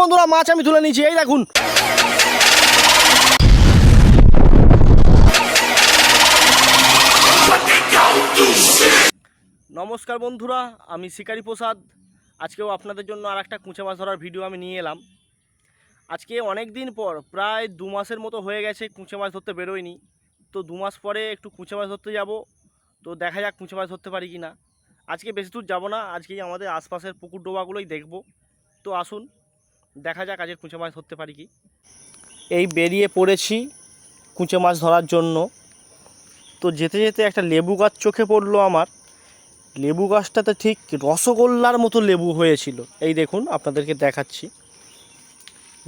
বন্ধুরা, মাছ আমি তুলে নিয়েছি, এই দেখুন। নমস্কার বন্ধুরা, আমি শিকারি প্রসাদ। আজকেও আপনাদের জন্য আর একটা কুঁচে মাছ ধরার ভিডিও আমি নিয়ে এলাম। আজকে অনেক দিন পর, প্রায় দু মাসের মতো হয়ে গেছে কুঁচে মাছ ধরতে বেরোয়নি তো দু মাস পরে একটু কুঁচে মাছ ধরতে যাব। তো দেখা যাক কুঁচে মাছ ধরতে পারি কি না আজকে বেশি দূর যাব না, আজকেই আমাদের আশপাশের পুকুর ডোবাগুলোই দেখব। তো আসুন দেখা যাক, আজকে কুঁচে মাছ ধরতে পারি কি? এই বেরিয়ে পড়েছি কুঁচে মাছ ধরার জন্য। তো যেতে যেতে একটা লেবু গাছ চোখে পড়ল আমার। লেবু গাছটাতে ঠিক রসগোল্লার মতো লেবু হয়েছিল। এই দেখুন, আপনাদেরকে দেখাচ্ছি।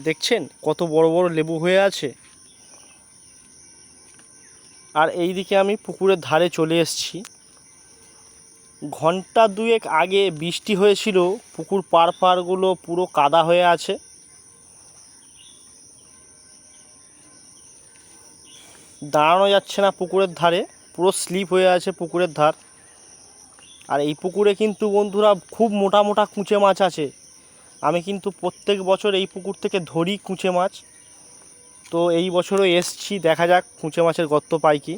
দেখছেন কত বড় বড় লেবু হয়ে আছে? আর এই দিকে আমি পুকুরের ধারে চলে এসেছি। ঘণ্টা দুয়েক আগে বৃষ্টি হয়েছিল, পুকুর পার পারগুলো পুরো কাদা হয়ে আছে। দাঁড়ানো যাচ্ছে না পুকুরের ধারে, পুরো স্লিপ হয়ে আছে পুকুরের ধার। আর এই পুকুরে কিন্তু বন্ধুরা খুব মোটা মোটা কুঁচে মাছ আছে। আমি কিন্তু প্রত্যেক বছর এই পুকুর থেকে ধরি কুঁচে মাছ। তো এই বছরও এসছি, দেখা যাক কুঁচে মাছের গর্ত পাই কি।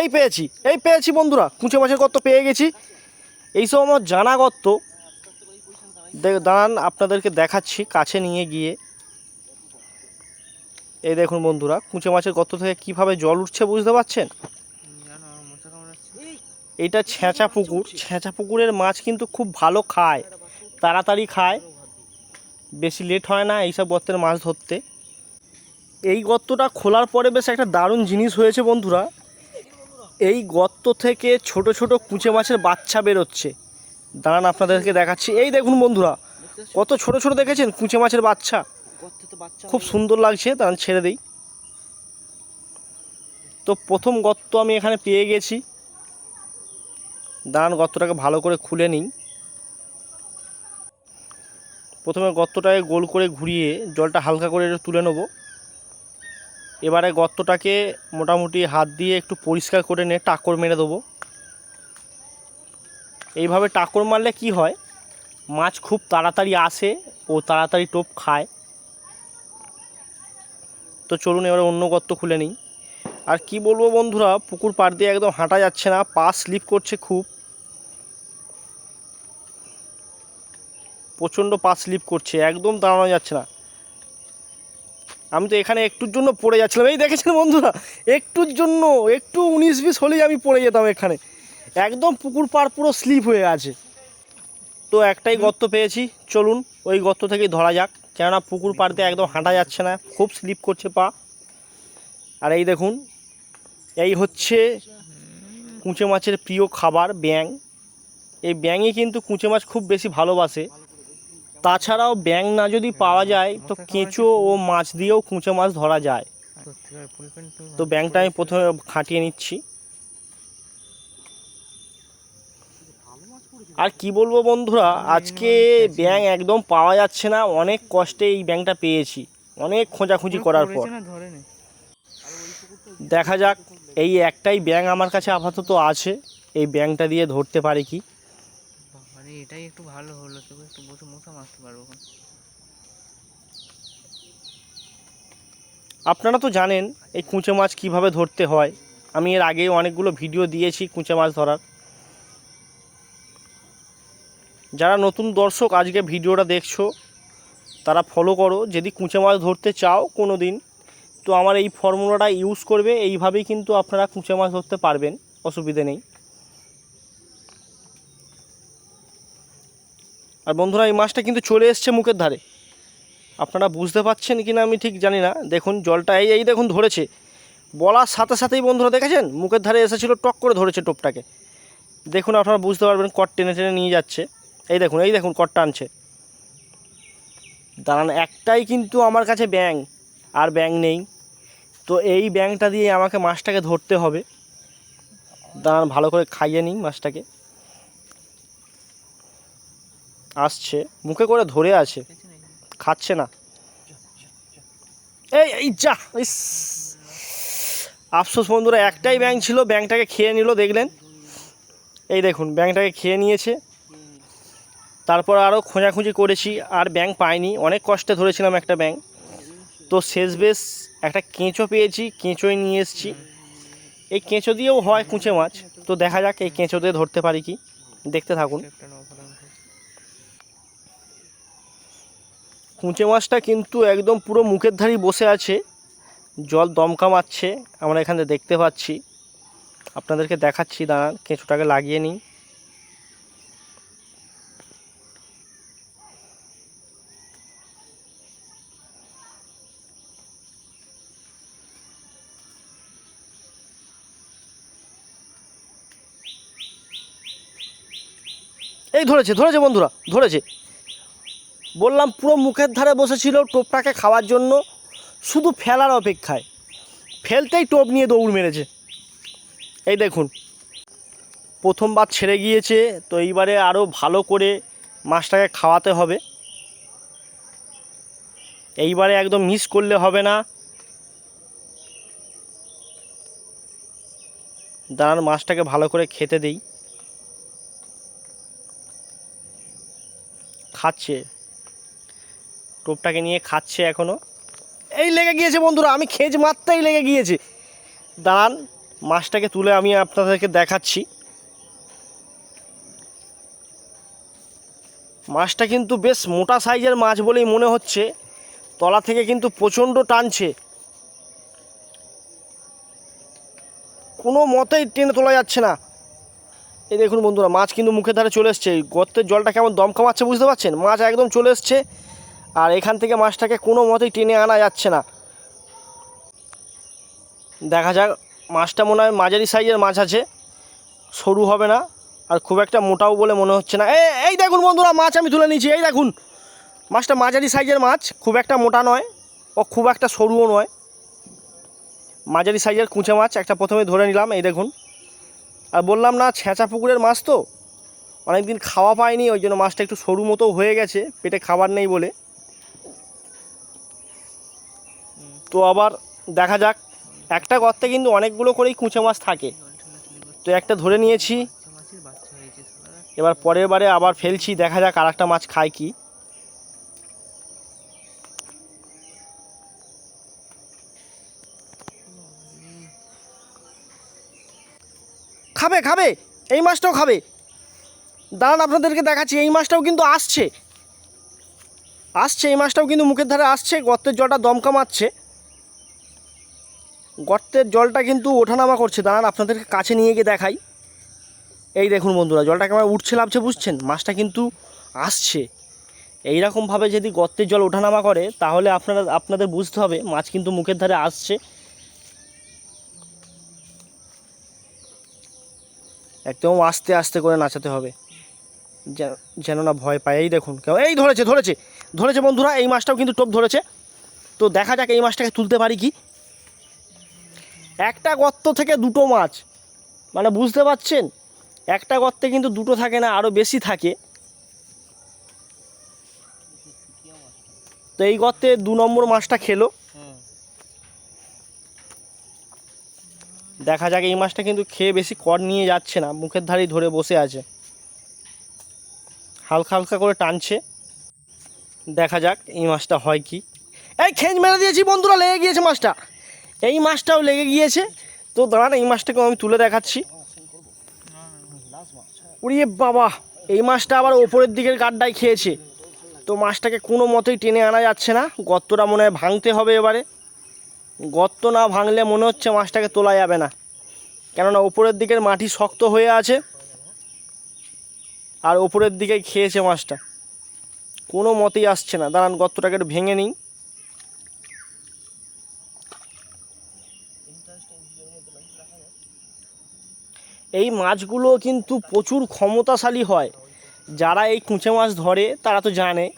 এই পেয়েছি এই পেয়েছি বন্ধুরা, কুঁচে মাছের গর্ত পেয়ে গেছি। এইসব আমার জানা গর্ত। দাঁড়ান, আপনাদেরকে দেখাচ্ছি, কাছে নিয়ে গিয়ে। এই দেখুন বন্ধুরা, কুঁচে মাছের গর্ত থেকে কীভাবে জল উঠছে বুঝতে পারছেন? এটা ছেঁচা পুকুর, ছেঁচা পুকুরের মাছ কিন্তু খুব ভালো খায়, তাড়াতাড়ি খায়, বেশি লেট হয় না এইসব গর্তের মাছ ধরতে। এই গর্তটা খোলার পরে বেশ একটা দারুণ জিনিস হয়েছে বন্ধুরা, এই গর্ত থেকে ছোট ছোট কুঁচে মাছের বাচ্চা বেরোচ্ছে। দাঁড়ান আপনাদেরকে দেখাচ্ছি, এই দেখুন বন্ধুরা, কত ছোট ছোট দেখেছেন কুঁচে মাছের বাচ্চা? খুব সুন্দর লাগছে দাঁড়ান ছেড়ে দিই। তো প্রথম গর্ত আমি এখানে পেয়ে গেছি। দাঁড়ান গর্তটাকে ভালো করে খুলে নিই। প্রথমে গর্তটাকে গোল করে ঘুরিয়ে জলটা হালকা করে তুলে নেব। এবারে গর্তটাকে মোটামুটি হাত দিয়ে একটু পরিষ্কার করে নিয়ে টাকর মেরে দেবো। এইভাবে টাকর মারলে কি হয়? মাছ খুব তাড়াতাড়ি আসে ও তাড়াতাড়ি টোপ খায়। তো চলুন এবারে অন্য গর্ত খুলে নিই। আর কি বলব বন্ধুরা, পুকুর পাড় দিয়ে একদম হাঁটা যাচ্ছে না, পা স্লিপ করছে খুব। প্রচণ্ড পা স্লিপ করছে, একদম দাঁড়ানো যাচ্ছে না। আমি তো এখানে একটুর জন্য পড়ে যাচ্ছিলাম। এই দেখেছেন বন্ধুরা, একটুর জন্য, একটু উনিশ বিশ হলেই আমি পড়ে যেতাম এখানে। একদম পুকুর পাড় পুরো স্লিপ হয়ে আছে তো একটাই গর্ত পেয়েছি, চলুন ওই গর্ত থেকেই ধরা যাক। কেননা পুকুর পাড় দিয়ে একদম হাঁটা যাচ্ছে না, খুব স্লিপ করছে পা। আর এই দেখুন, এই হচ্ছে কুঁচে মাছের প্রিয় খাবার ব্যাং এই ব্যাঙই কিন্তু কুঁচে মাছ খুব বেশি ভালোবাসে। তাছাড়াও ব্যাং না যদি পাওয়া যায়, তো কেঁচো ও মাছ দিয়েও কুঁচে মাছ ধরা যায়। তো ব্যাংটা আমি প্রথমে খাটিয়ে নিচ্ছি। আর কি বলব বন্ধুরা আজকে ব্যাং একদম পাওয়া যাচ্ছে না অনেক কষ্টে এই ব্যাংটা পেয়েছি। অনেক খোঁজাখুঁজি করার পর। দেখা যাক এই একটাই ব্যাং আমার কাছে আপাতত আছে এই ব্যাংটা দিয়ে ধরতে পারে কি? এটাই একটু ভালো হলো তবু একটু বসে মশা মারতে পারব আপনারা তো জানেন এই কুঁচে মাছ কীভাবে ধরতে হয়। আমি এর আগে অনেকগুলো ভিডিও দিয়েছি কুঁচে মাছ ধরার। যারা নতুন দর্শক আজকে ভিডিওটা দেখছ, তারা ফলো করো। যদি কুঁচে মাছ ধরতে চাও কোনো দিন তো আমার এই ফর্মুলাটা ইউজ করবে। এইভাবেই কিন্তু আপনারা কুঁচে মাছ ধরতে পারবেন, অসুবিধে নেই। আর বন্ধুরা, এই মাছটা কিন্তু চলে এসছে মুখের ধারে। আপনারা বুঝতে পারছেন কি না আমি ঠিক জানি না। দেখুন, জলটা এই এই দেখুন ধরেছে। বলার সাথে সাথেই বন্ধুরা, দেখেছেন? মুখের ধারে এসেছিল, টক করে ধরেছে টোপটাকে। দেখুন, আপনারা বুঝতে পারবেন, কট টেনে টেনে নিয়ে যাচ্ছে। এই দেখুন এই দেখুন কট টানছে দাঁড়ান, একটাই কিন্তু আমার কাছে ব্যাং আর ব্যাং নেই। তো এই ব্যাংটা দিয়ে আমাকে মাছটাকে ধরতে হবে। দাঁড়ান, ভালো করে খাইয়ে নিই মাছটাকে। আসছে, মুখে করে ধরে আছে। খাচ্ছে না। এই এই যা, ইস। আফসোস বন্ধুরা, একটাই ব্যাংক ছিল ব্যাংকটাকে খেয়ে নিল, দেখলেন? এই দেখুন ব্যাংকটাকে খেয়ে নিয়েছে। তারপর আরও খোঁজাখুঁজি করেছি, আর ব্যাং পাইনি। অনেক কষ্টে ধরেছিলাম একটা ব্যাং তো শেষ বেশ একটা কেঁচো পেয়েছি, কেঁচোই নিয়ে এসেছি। এই কেঁচো দিয়েও হয় কুঁচে মাছ। তো দেখা যাক এই কেঁচো দিয়ে ধরতে পারি কি। দেখতে থাকুন। কুঁচে মাছটা কিন্তু একদম পুরো মুখের ধারেই বসে আছে। জল দমকা মারছে। আমরা এখানে দেখতে পাচ্ছি। আপনাদেরকে দেখাচ্ছি, দাঁড়ান, কেঁচোটাকে লাগিয়ে নিই। এই ধরেছে ধরেছে বন্ধুরা, ধরেছে। বললাম, পুরো মুখের ধারে বসেছিল টোপটাকে খাওয়ার জন্য, শুধু ফেলার অপেক্ষায়। ফেলতেই টোপ নিয়ে দৌড় মেরেছে। এই দেখুন, প্রথমবার ছেড়ে গিয়েছে, তো এইবারে আরও ভালো করে মাছটাকে খাওয়াতে হবে। এইবারে একদম মিস করলে হবে না। দাঁড়ান, মাছটাকে ভালো করে খেতে দেই। খাচ্ছে। টোপটাকে নিয়ে খাচ্ছে এখনও। এই লেগে গিয়েছে বন্ধুরা আমি খেজ মারতেই লেগে গিয়েছে। দাঁড়ান মাছটাকে তুলে আমি আপনাদেরকে দেখাচ্ছি। মাছটা কিন্তু বেশ মোটা সাইজের মাছ বলেই মনে হচ্ছে। তলা থেকে কিন্তু প্রচণ্ড টানছে। কোনো মতেই টেনে তোলা যাচ্ছে না। এই দেখুন বন্ধুরা, মাছ কিন্তু মুখের ধারে চলে এসছে। গর্তের জলটা কেমন দমকা মারছে বুঝতে পারছেন? মাছ একদম চলে এসছে। আর এখান থেকে মাছটাকে কোনো মতেই টেনে আনা যাচ্ছে না। দেখা যাক, মাছটা মনে হয় মাঝারি সাইজের মাছ আছে। সরু হবে না, আর খুব একটা মোটাও বলে মনে হচ্ছে না। এই দেখুন বন্ধুরা, মাছ আমি তুলে নিয়েছি, এই দেখুন। মাছটা মাঝারি সাইজের মাছ, খুব একটা মোটা নয়, ও খুব একটা সরুও নয়। মাঝারি সাইজের কুঁচে মাছ, একটা প্রথমে ধরে নিলাম, এই দেখুন। আর বললাম না, ছেঁচা পুকুরের মাছ তো। অনেক দিন খাওয়া পায়নি ওই জন্য মাছটা একটু সরু মতো হয়ে গেছে, পেটে খাবার নেই বলে। তো আবার দেখা যাক, একটা গর্তে কিন্তু অনেকগুলো করেই কুঁচে মাছ থাকে। তো একটা ধরে নিয়েছি, এবার পরের বারে আবার ফেলছি, দেখা যাক আর একটা মাছ খায় কি। খাবে খাবে, এই মাছটাও খাবে। দাঁড়ান, আপনাদেরকে দেখাচ্ছি, এই মাছটাও কিন্তু আসছে। আসছে, এই মাছটাও কিন্তু মুখের ধারে আসছে, গর্তের জলটা দমকা মারছে। গর্তের জলটা কিন্তু ওঠানামা করছে। দাঁড়ান, আপনাদেরকে কাছে নিয়ে গিয়ে দেখাই। এই দেখুন বন্ধুরা জলটা কেমন উঠছে লাভছে বুঝছেন? মাছটা কিন্তু আসছে। এই রকমভাবে যদি গর্তের জল ওঠানামা করে, তাহলে আপনারা, আপনাদের বুঝতে হবে, মাছ কিন্তু মুখের ধারে আসছে। একদম আস্তে আস্তে করে নাচাতে হবে। যেন- না ভয় পায়। এই দেখুন, কেউ এই ধরেছে ধরেছে ধরেছে বন্ধুরা, এই মাছটাও কিন্তু টোপ ধরেছে। তো দেখা যাক এই মাছটাকে তুলতে পারি কি। একটা গর্ত থেকে দুটো মাছ। মানে বুঝতে পারছেন? একটা গর্তে কিন্তু দুটো থাকে না আরও বেশি থাকে। তো এই গর্তে দু নম্বর মাছটা খেলো। দেখা যাক এই মাছটা কিন্তু খেয়ে বেশি কর নিয়ে যাচ্ছে না, মুখের ধারেই ধরে বসে আছে। হালকা হালকা করে টানছে। দেখা যাক এই মাছটা হয় কি। এই খেঁজ মেরে দিয়েছি বন্ধুরা, লেগে গিয়েছে মাছটা। এই মাছটাও লেগে গিয়েছে। তো দাঁড়ান, এই মাছটাকে আমি তুলে দেখাচ্ছি। উড়িয়ে বাবা, এই মাছটা আবার ওপরের দিকের গাড্ডায় খেয়েছে। তো মাছটাকে কোনো মতেই টেনে আনা যাচ্ছে না। গর্তটা মনে হয় ভাঙতে হবে এবারে। গর্ত না ভাঙলে মনে হচ্ছে মাছটাকে তোলা যাবে না। কেননা ওপরের দিকের মাটি শক্ত হয়ে আছে আর ওপরের দিকে খেয়েছে মাছটা। কোনো মতেই আসছে না। দাঁড়ান, গর্তটাকে একটু ভেঙে নিই। এই মাছগুলো কিন্তু প্রচুর ক্ষমতাশালী হয়। যারা এই কুঁচে মাছ ধরে, তারা তো জানে।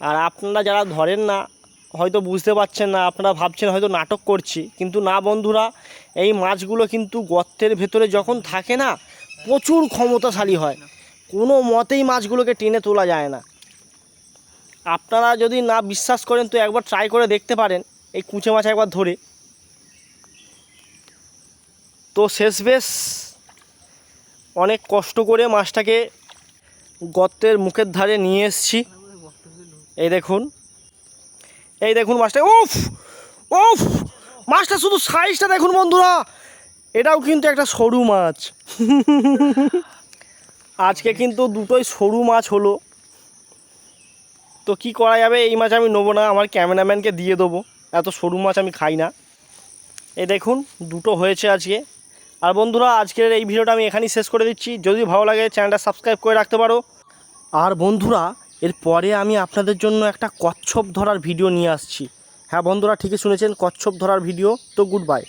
আর আপনারা যারা ধরেন না হয়তো বুঝতে পারছেন না, আপনারা ভাবছেন হয়তো নাটক করছি, কিন্তু না বন্ধুরা, এই মাছগুলো কিন্তু গর্তের ভেতরে যখন থাকে না, প্রচুর ক্ষমতাশালী হয়। কোনো মতেই মাছগুলোকে টেনে তোলা যায় না। আপনারা যদি না বিশ্বাস করেন তো একবার ট্রাই করে দেখতে পারেন, এই কুঁচে মাছ একবার ধরে। তো শেষ বেশ, অনেক কষ্ট করে মাছটাকে গর্তের মুখের ধারে নিয়ে এসছি। এই দেখুন। এই দেখুন মাছটা, উফ উফ, মাছটা শুধু সাইজটা দেখুন বন্ধুরা। এটাও কিন্তু একটা সরু মাছ। আজকে কিন্তু দুটোই সরু মাছ হলো। তো কি করা যাবে? এই মাছ আমি নেব না, আমার ক্যামেরাম্যানকে দিয়ে দেবো। এত সরু মাছ আমি খাই না। এই দেখুন, দুটো হয়েছে আজকে। আর বন্ধুরা, আজকের এই ভিডিওটা আমি এখানেই শেষ করে দিচ্ছি। যদি ভালো লাগে, চ্যানেলটা সাবস্ক্রাইব করে রাখতে পারো। আর বন্ধুরা এর পরে আমি আপনাদের জন্য একটা কচ্ছপ ধরার ভিডিও নিয়ে আসছি। হ্যাঁ বন্ধুরা, ঠিকই শুনেছেন, কচ্ছপ ধরার ভিডিও তো গুড বাই